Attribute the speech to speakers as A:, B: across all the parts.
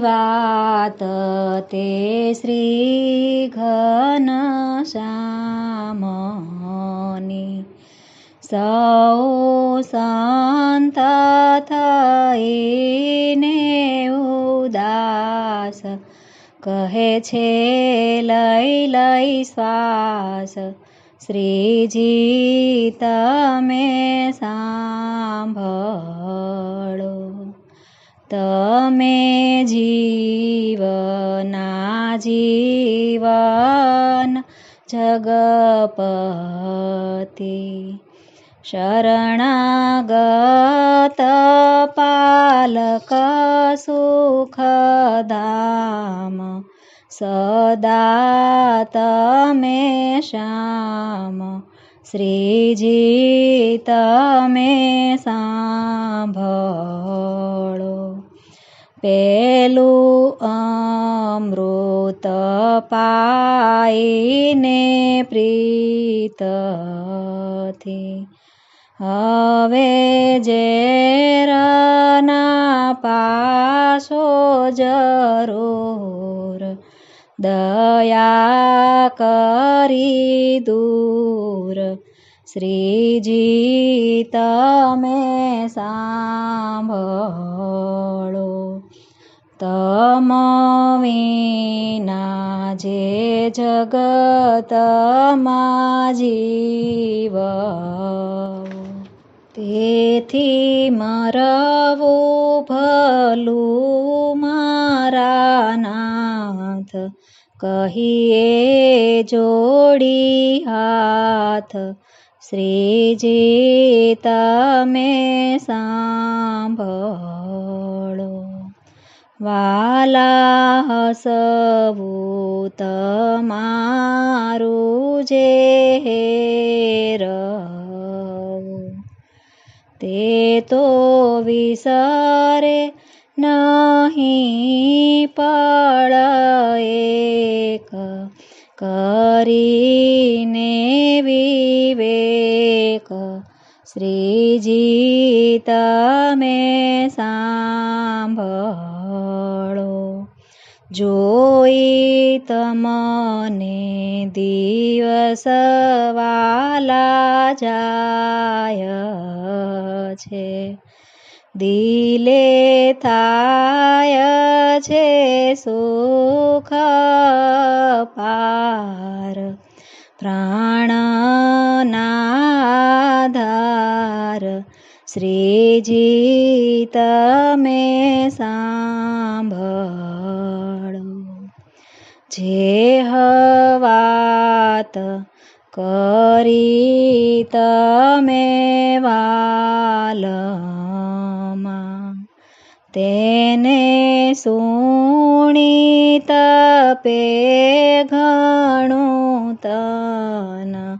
A: વાત તે શ્રી ઘનશ્યામની સૌ સંત થઈને ઉદાસ કહે છે લઈ લઈ શ્વાસ શ્રીજી તમે સાંભળો તમે જીવના જીવન જગપતિ. શરણાગત પાલક સુખધામ. સદા તમે શ્યામ. શ્રીજી તમે સાંભળો. પેલું અમૃત પાઈને પ્રીતથી. હવે ઝેરના પાસો જરૂર દયા કરી દૂર. શ્રીજી તમે સાંભળો. તમ વિના જે જગતમાં જીવ તેથી મરવું ભલું મારા નાથ કહીએ જોડી હાથ શ્રીજી તમે સાંભળો વાલા હસવું તમારું જે તે તો વિસરે નહીં પળ એક કરીને વિવેક, શ્રીજી, તમે સાંભળો જોઈ તમને દિવસ વાલા જાય છે દિલે થાય છે સુખ પાર પ્રાણનાધાર શ્રીજી તમે સાંભળો જે હવાત કરી તમે વાલમાં, તેને સુણી તપે ઘણું તન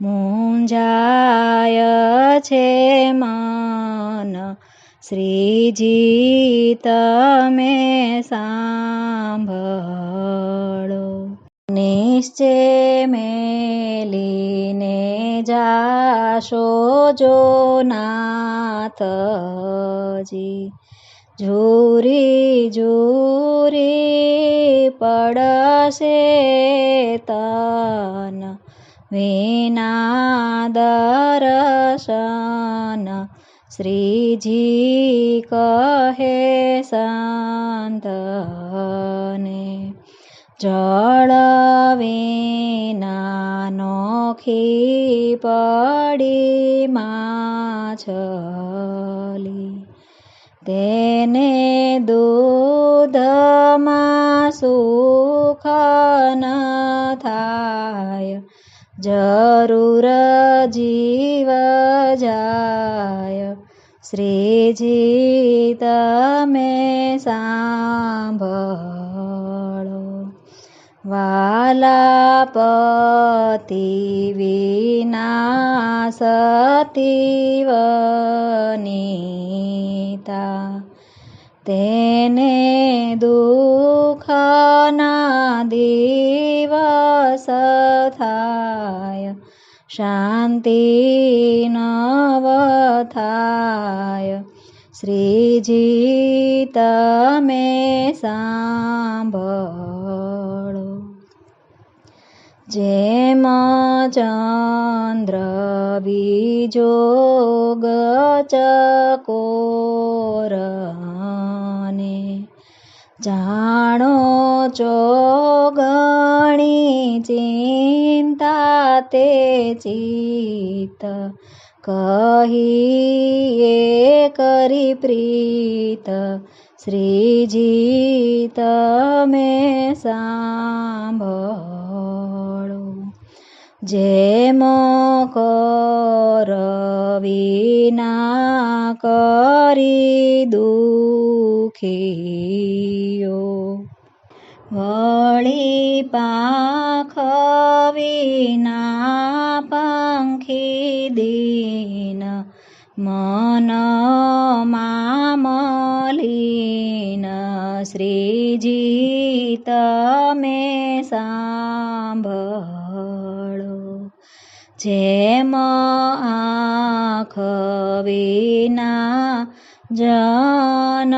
A: મુંજાય છે મન. શ્રીજી, તમે સાંભળો નિશ્ચય મેલીને જાશો જો નાથજી ઝૂરી ઝૂરી પડશે તન વિના દર્શન શ્રીજી કહે સંતને જળ વિના ખી પડી માછલી. તેને દૂધમાં સુખ ન થાય, જરૂર જીવ જાય. શ્રીજી, તમે સાંભળો. વાલા પતિ વિના સતીવનીતા તેને દુઃખના દિવસ થાય શાંતિ નવ થાય શ્રીજી તમે સાંભળો. જેમ ચંદ્ર બીજો ગચકોરને જાણો ચોગણી ચિંતા તે ચિત્ત કહીએ કરી પ્રીત. શ્રીજી, તમે સાંભળો. જેમ કર વિના કરી દુખીઓ. વળી પાંખ વિના પંખી દીન મન મામલીન શ્રીજી તમે સાંભળો જેમ આંખ વિના જન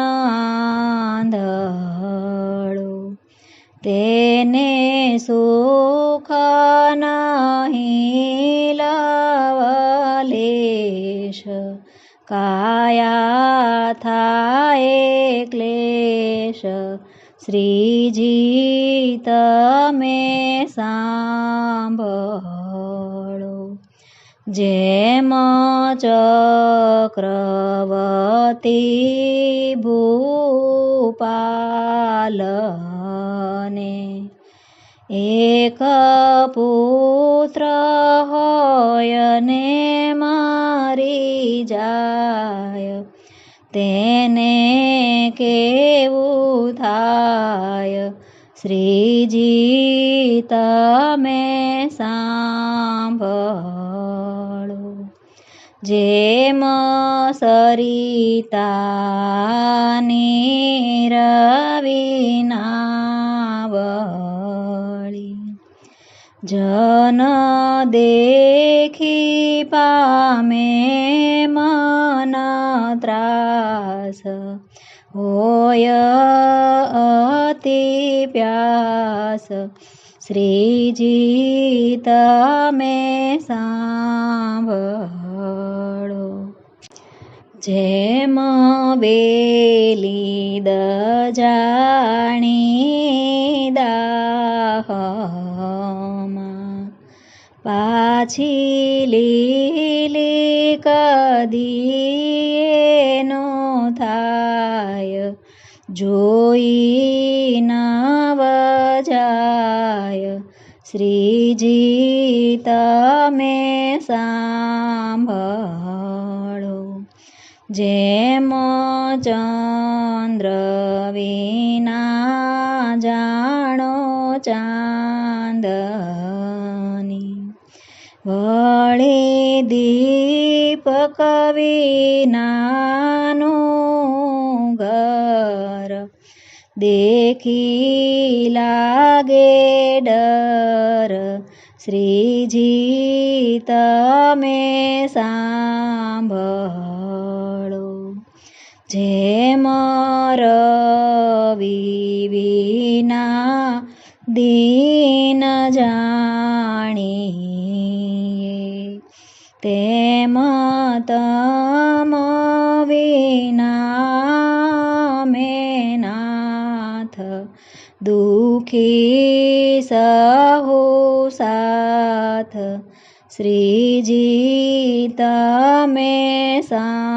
A: તેને સુખ નહીં લવલેશ. કાયા થાય ક્લેશ. શ્રીજી તમે સાંભળો જેમ ચક્રવતી ભૂપાલને એક પુત્ર હોય ને મારી જાય, તેને કેવું થાય? શ્રીજી, તમે સાંભળો. જેમ સરિતાની રવિનાવળી જન દેખી પામે મન ત્રાસ. હોય અતિ પ્યાસ. શ્રીજી તમે સાંભળો જેમ વેલી દજાણી દાહમાં પાછી લીલી કદી નો થાય જોઈ નવ જાય શ્રીજી તમે સાંભળો જેમ ચંદ્ર વિના જાણો ચાંદની. વળી દીપક વિનાનું ઘર. દેખી લાગે ડર. શ્રીજી, તમે સાંભળો. જેમ રવિ વિના દીન જાણીએ. તેમ તમ વિના મેનાથ દુખી સહુ સાથ. શ્રીજી, તમે સાંભળો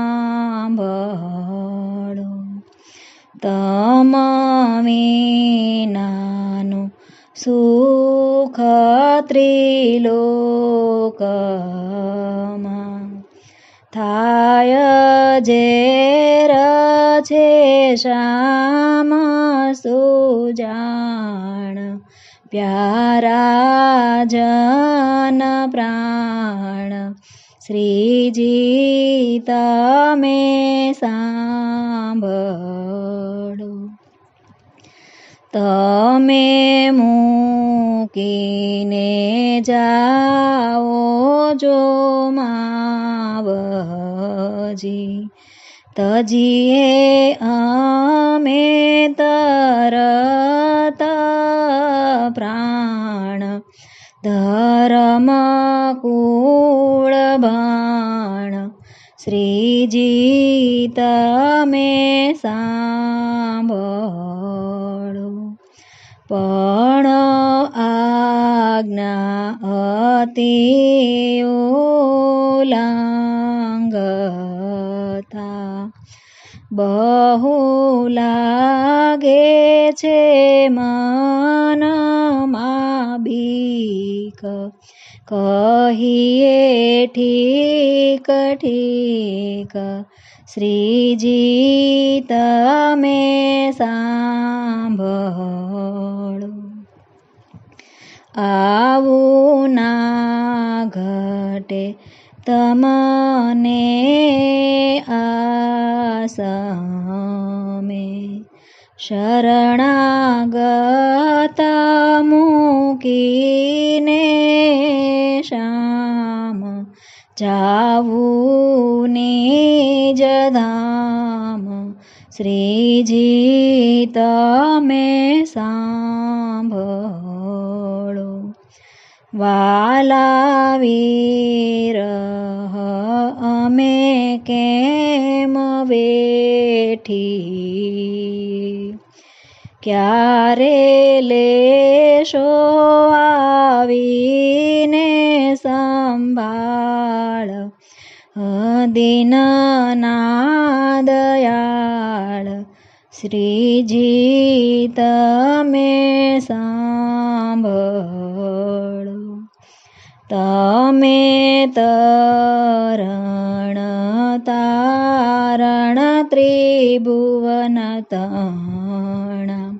A: તમ વિનાનું સુખ ત્રિલોકમાં થાય ઝેર છે શ્યામ સુજાણ પ્યારા જન પ્રાણ શ્રીજી તમે સાંભળો તમે મૂકીને જાઓ જો માવજી. તજીએ અમે તરત પ્રાણ ધરમ કુળ બાણ. શ્રીજી, તમે સાંભળો અતિ ઓલાંગતા બહુ લાગે છે મનમાં બીક કહીએ ઠીક ઠીક શ્રીજી તમે સાંભળો આવું ના ઘટે તમને આસમે. શરણાગત મૂકીને શ્યામ જાવું જધામ. ધામ શ્રીજી તમે સાંભળો. વાલા વીરહ અમે કેમ બેઠી ક્યારે લેશો આવીને સંભાળ? દીનના દયાળ શ્રીજી તમે સાંભળો તમે તરણ તારણ ત્રિભુવન તણ.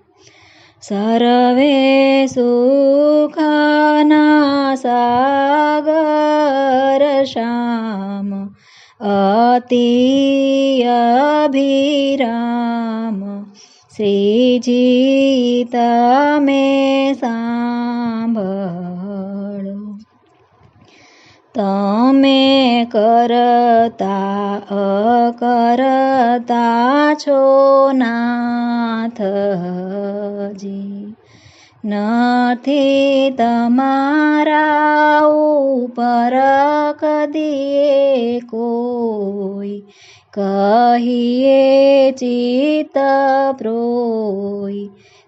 A: સર્વે સુખના સાગર શ્યામ અતિ અભિરામ. શ્રીજી તમે સાંભળો તમે કરતા અકરતા છો નાથજી. નથી તમારા ઉપર કદીએ કોઈ કહીએ ચિત્ત પ્રોય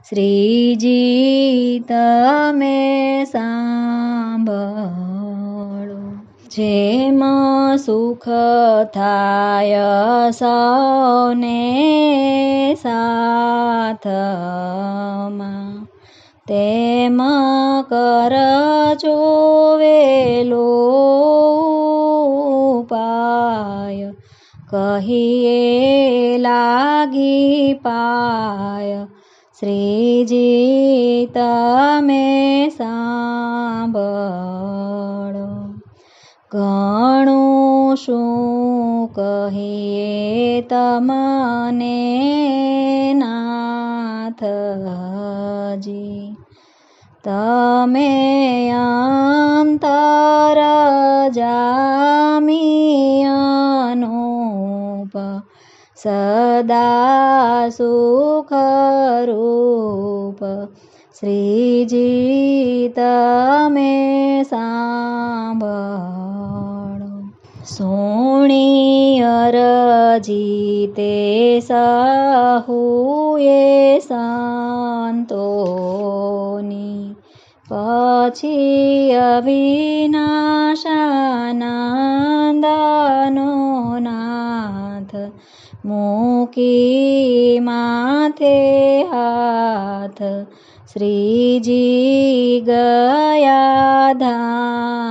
A: શ્રીજી, તમે સાંભળો. જેમ સુખ થાય સૌને સાથમાં. તેમ કરજો વેલો પાય કહીએ લાગી પાય, શ્રીજી, તમે સાંભળો શું કહીએ તમને નાથજી તમે અંતર જામી અનુપ સદા સુખરૂપ શ્રીજી તમે સાંભળો અરજી તે સાહુએ સંતોની પછી અવિનાશાનંદનો નાથ મૂકી માથે હાથ શ્રીજી ગયા ધામ